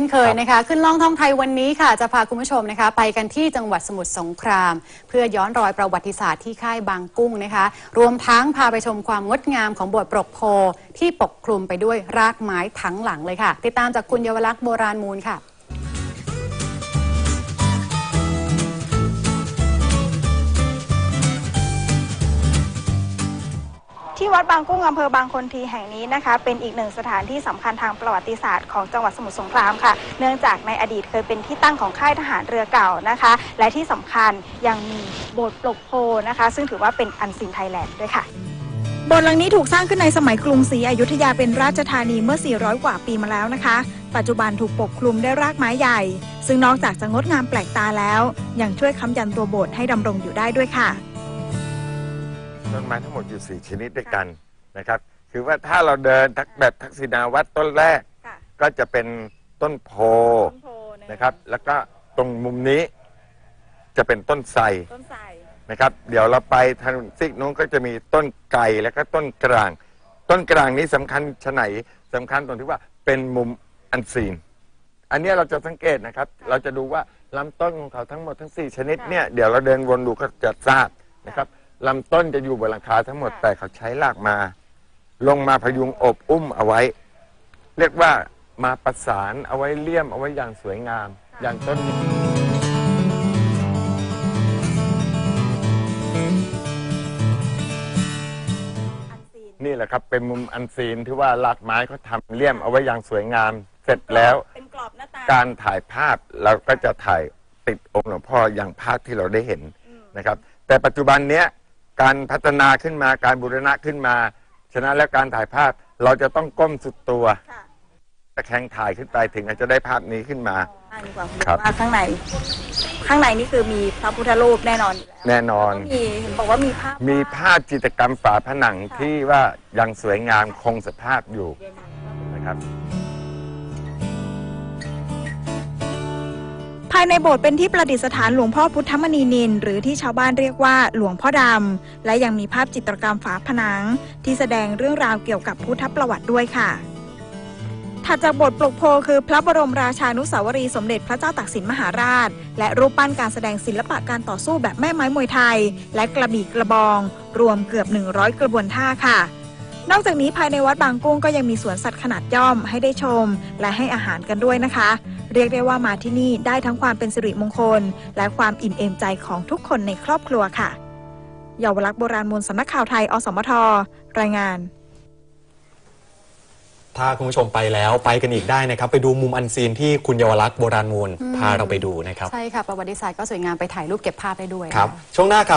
เช่นเคยนะคะ ขึ้นล่องท่องไทยวันนี้ค่ะ จะพาคุณผู้ชมนะคะ ไปกันที่จังหวัดสมุทรสงคราม เพื่อย้อนรอยประวัติศาสตร์ที่ค่ายบางกุ้งนะคะ รวมทั้งพาไปชมความงดงามของบทปรกโพที่ปกคลุมไปด้วยรากไม้ทั้งหลังเลยค่ะ ติดตามจากคุณเยาวลักษณ์โบราณมูลค่ะ ที่วัดบางกุ้งอำเภอบางคนทีแห่งนี้นะคะ เป็นอีกหนึ่งสถานที่สำคัญทางประวัติศาสตร์ของจังหวัดสมุทรสงครามค่ะ เนื่องจากในอดีตเคยเป็นที่ตั้งของค่ายทหารเรือเก่านะคะ และที่สำคัญยังมีโบสถ์ปลกโพนะคะ ซึ่งถือว่าเป็นอันซีนไทยแลนด์ด้วยค่ะโบสถ์หลังนี้ถูกสร้างขึ้นในสมัยกรุงศรีอยุธยาเป็นราชธานีเมื่อ 400 กว่าปีมาแล้วนะคะ ปัจจุบันถูกปกคลุมด้วยรากไม้ใหญ่ ซึ่งนอกจากจะงดงามแปลกตาแล้ว ยังช่วยค้ำยันตัวโบสถ์ให้ดำรงอยู่ได้ด้วยค่ะ ต้นไม้ทั้งหมดอยู่สี่ชนิดด้วยกันนะครับ คือว่าถ้าเราเดินทักแบบทักษิณาวัดต้นแรก ค่ะก็จะเป็นต้นโพนะครับ แล้วก็ตรงมุมนี้จะเป็นต้นไทรต้นไทรนะครับ เดี๋ยวเราไปทางซีกนู้นก็จะมีต้นไก่แล้วก็ต้นกลาง ต้นกลางนี้สำคัญชะไหนสำคัญตรงที่ว่าเป็นมุมอันซีน อันเนี้ยเราจะสังเกตนะครับ เราจะดูว่าลำต้นของเขาทั้งหมดทั้ง 4 ชนิดเนี่ย เดี๋ยวเราเดินวนดูก็จะทราบนะครับ ลำต้นจะอยู่บนหลังคาทั้งหมดแต่เขาใช้รากมา ลงมาพยุงอบอุ้มเอาไว้ เรียกว่ามาประสานเอาไว้เลี่ยมเอาไว้อย่างสวยงาม อย่างต้นนี้นี่แหละครับเป็นมุมอันซีนที่ว่าลากไม้เขาทำเลี่ยมเอาไว้อย่างสวยงาม เสร็จแล้วเป็นกรอบหน้าตาการถ่ายภาพเราก็จะถ่ายติดองค์หลวงพ่ออย่างภาพที่เราได้เห็นนะครับ แต่ปัจจุบันเนี้ย การพัฒนาขึ้นมาการบูรณะขึ้นมา ฉะนั้นแล้วการถ่ายภาพเราจะต้องก้มสุดตัวค่ะตะแคงถ่ายขึ้นไปถึงจะได้ภาพนี้ขึ้นมาอ่าดีกว่าคุณครับว่าข้างใน ข้างในนี่คือมีพระพุทธรูปแน่นอนอยู่แล้วแน่นอนก็มีเห็นบอกว่ามีภาพมีภาพจิตรกรรมฝาผนังที่ว่ายังสวยงามคงสภาพอยู่นะครับายในโบสถ์เป็นที่ประดิษฐานหลวงพ่อพุทธมณีนิน หรือที่ชาวบ้านเรียกว่าหลวงพ่อดำ และยังมีภาพจิตรกรรมฝาผนัง ที่แสดงเรื่องราวเกี่ยวกับพุทธประวัติด้วยค่ะ ถัดจากโบสถ์ปลุกโพคือพระบรมราชานุสาวรีสมเด็จพระเจ้าตากสินมหาราช และรูปปั้นการแสดงศิลปะการต่อสู้แบบแม่ไม้มวยไทย และกระบี่กระบอง รวมเกือบ 100 กระบวนท่าค่ะ นอกจากนี้ภายในวัดบางกุ้งก็ยังมีสวนสัตว์ขนาดย่อมให้ได้ชม และให้อาหารกันด้วยนะคะ เรียกได้ว่ามาที่นี่ได้ทั้งความเป็นสิริมงคล และความอิ่มเอมใจของทุกคนในครอบครัวค่ะเยาวลักษณ์โบราณมูลสำนักข่าวไทย อสมท รายงาน ถ้าคุณผู้ชมไปแล้วไปกันอีกได้นะครับ ไปดูมุมอันซีนที่คุณเยาวรักษณ์โบราณมูลพาเราไปดูนะครับ ใช่ค่ะ ประวัติศาสตร์ก็สวยงามไปถ่ายรูปเก็บภาพได้ด้วยครับนะะช่วงหน้าครับ